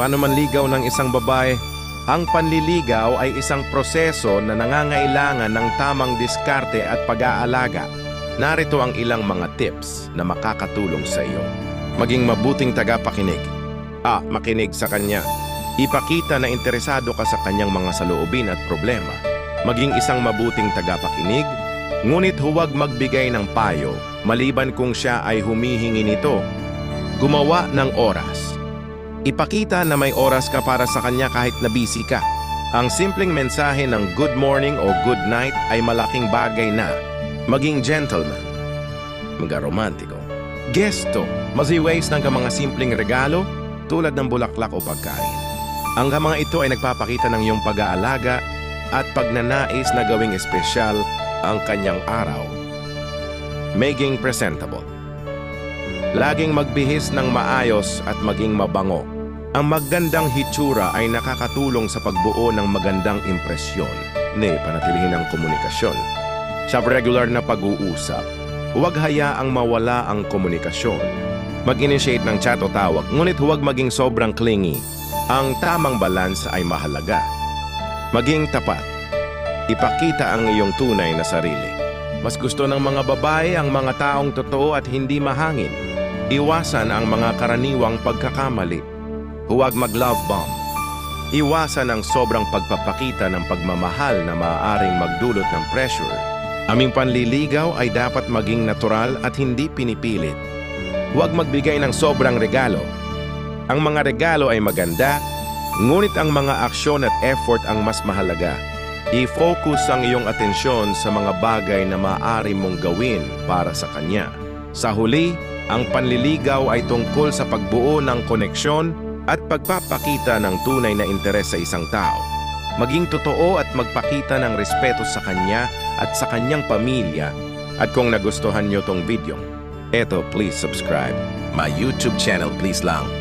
Paano manligaw ng isang babae? Ang panliligaw ay isang proseso na nangangailangan ng tamang diskarte at pag-aalaga. Narito ang ilang mga tips na makakatulong sa iyo. Maging mabuting tagapakinig. A. Makinig sa kanya. Ipakita na interesado ka sa kanyang mga saloobin at problema. Maging isang mabuting tagapakinig, ngunit huwag magbigay ng payo maliban kung siya ay humihingi nito. Gumawa ng oras. Ipakita na may oras ka para sa kanya kahit na busy ka. Ang simpleng mensahe ng good morning o good night ay malaking bagay na. Maging gentleman. Mga romantiko. Gesto. Maziways ng mga simpleng regalo tulad ng bulaklak o pagkain. Ang mga ito ay nagpapakita ng iyong pag-aalaga at pagnanais na gawing espesyal ang kanyang araw. Maging presentable. Laging magbihis ng maayos at maging mabango. Ang magandang hitsura ay nakakatulong sa pagbuo ng magandang impresyon ni panatilihin ang komunikasyon. Sa regular na pag-uusap, huwag hayaang mawala ang komunikasyon. Mag-initiate ng chat o tawag, ngunit huwag maging sobrang clingy. Ang tamang balance ay mahalaga. Maging tapat. Ipakita ang iyong tunay na sarili. Mas gusto ng mga babae ang mga taong totoo at hindi mahangin. Iwasan ang mga karaniwang pagkakamali. Huwag mag-love bomb. Iwasan ang sobrang pagpapakita ng pagmamahal na maaaring magdulot ng pressure. Aming panliligaw ay dapat maging natural at hindi pinipilit. Huwag magbigay ng sobrang regalo. Ang mga regalo ay maganda, ngunit ang mga aksyon at effort ang mas mahalaga. I-focus ang iyong atensyon sa mga bagay na maaari mong gawin para sa kanya. Sa huli, ang panliligaw ay tungkol sa pagbuo ng koneksyon at pagpapakita ng tunay na interes sa isang tao. Maging totoo at magpakita ng respeto sa kanya at sa kanyang pamilya. At kung nagustuhan nyo tong video, eto please subscribe. My YouTube channel please lang.